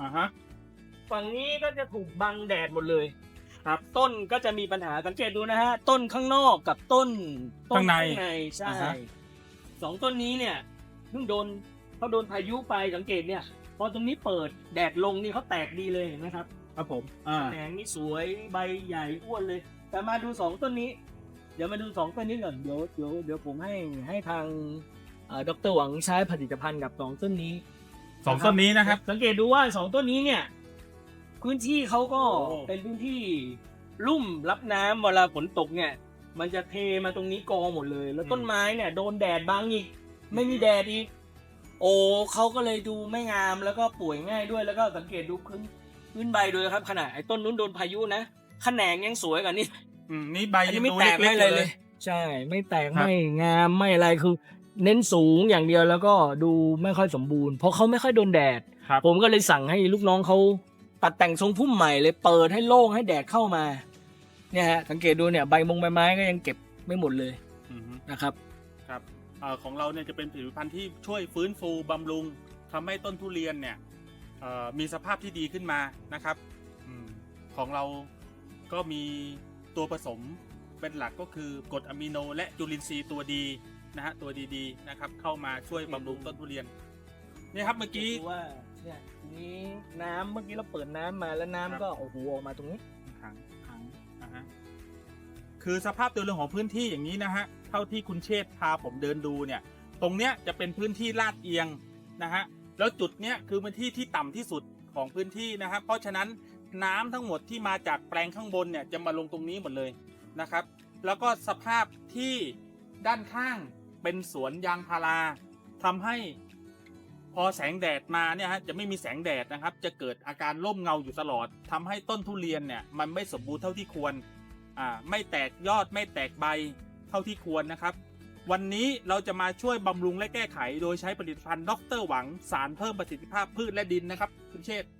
อ่าฮะ ฝั่งนี้ก็จะถูกบังแดดหมดเลย ครับ ต้นก็จะมีปัญหาสังเกตดูนะฮะ ต้นข้างนอกกับต้นต้ข้างในใช่อ่าฮะ สองต้นนี้เนี่ยเพิ่งโดนเขาโดนพายุไปสังเกตเนี่ย พอตรงนี้เปิดแดดลงนี่เขาแตกดีเลยเห็นไหมครับ ครับผม อ่าแตงนี่สวยใบใหญ่อ้วนเลย แต่มาดูสองต้นนี้ เดี๋ยวมาดูสองต้นนี้ก่อนเดี๋ยวเดี๋ยวเดี๋ยวผมให้ให้ทางเอ่อดรหวังใช้ผลิตภัณฑ์กับสองต้นนี้ สองต้นนี้นะครับ สังเกตดูว่าสองต้นนี้เนี่ย พื้นที่เขาก็โอ้ เป็นพื้นที่ลุ่มรับน้ำเวลาฝนตกเนี่ย มันจะเทมาตรงนี้กองหมดเลย แล้วต้นไม้เนี่ย โดนแดดบังอีก ไม่มีแดดอีก โอ้เขาก็เลยดูไม่งามแล้วก็ป่วยง่ายด้วยแล้วก็สังเกตดูพื้นพื้นใบด้วยครับ ขนาดไอ้ต้นนู้นโดนพายุนะแขนงยังสวยกว่านี้อืมนี่ใบอันนี้ยังไม่ดูแตกเล็ไม่กๆอะไรอยู่เลเลยยใช่ ไม่แตก ครับ ไม่งาม ไม่อะไร คือ เน้นสูงอย่างเดียวแล้วก็ดูไม่ค่อยสมบูรณ์เพราะเขาไม่ค่อยโดนแดด ครับผมก็เลยสั่งให้ลูกน้องเขาตัดแต่งทรงพุ่มใหม่เลยเปิดให้โล่งให้แดดเข้ามาเนี่ยฮะสังเกตดูเนี่ยใบมงใบไม้ก็ยังเก็บไม่หมดเลยอือฮึนะครับ ครับเอ่อของเราเนี่ยจะเป็นผลิตภัณฑ์ที่ช่วยฟื้นฟูบำรุงทำให้ต้นทุเรียนเนี่ยเอ่อมีสภาพที่ดีขึ้นมานะครับอมของเราก็มีตัวผสมเป็นหลักก็คือกรดอะมิโนและจุลินทรีย์ตัวดี นะฮะตัวดีๆนะครับ เข้ามาช่วยบำรุงต้นทุเรียนนี่ครับเมื่อกี้ดูว่าเนี่ยทีนี้น้ำเมื่อกี้เราเปิดน้ำมาแล้วน้ำครับก็โอ้โหออกมาตรงนี้ถังถังอ่าฮะคือสภาพโดยรวมของพื้นที่อย่างนี้นะฮะเท่าที่คุณเชษฐ์พาผมเดินดูเนี่ย ตรงเนี้ยจะเป็นพื้นที่ลาดเอียงนะฮะแล้วจุดเนี้ยคือพื้นที่ที่ต่ำที่สุดของพื้นที่นะครับเพราะฉะนั้นน้ำทั้งหมดที่มาจากแปลงข้างบนเนี่ยจะมาลงตรงนี้หมดเลยนะครับ แล้วก็สภาพที่ด้านข้าง เป็นสวนยางพาราทำให้พอแสงแดดมาเนี่ยฮะจะไม่มีแสงแดดนะครับ จะเกิดอาการร่มเงาอยู่ตลอดทำให้ต้นทุเรียนเนี่ยมันไม่สมบูรณ์เท่าที่ควรอ่าไม่แตกยอดไม่แตกใบเท่าที่ควรนะครับ วันนี้เราจะมาช่วยบำรุงและแก้ไข โดยใช้ผลิตภัณฑ์ดรหวังสารเพิ่มประสิทธิภาพพืชและดินนะครับคุณเชษฐ์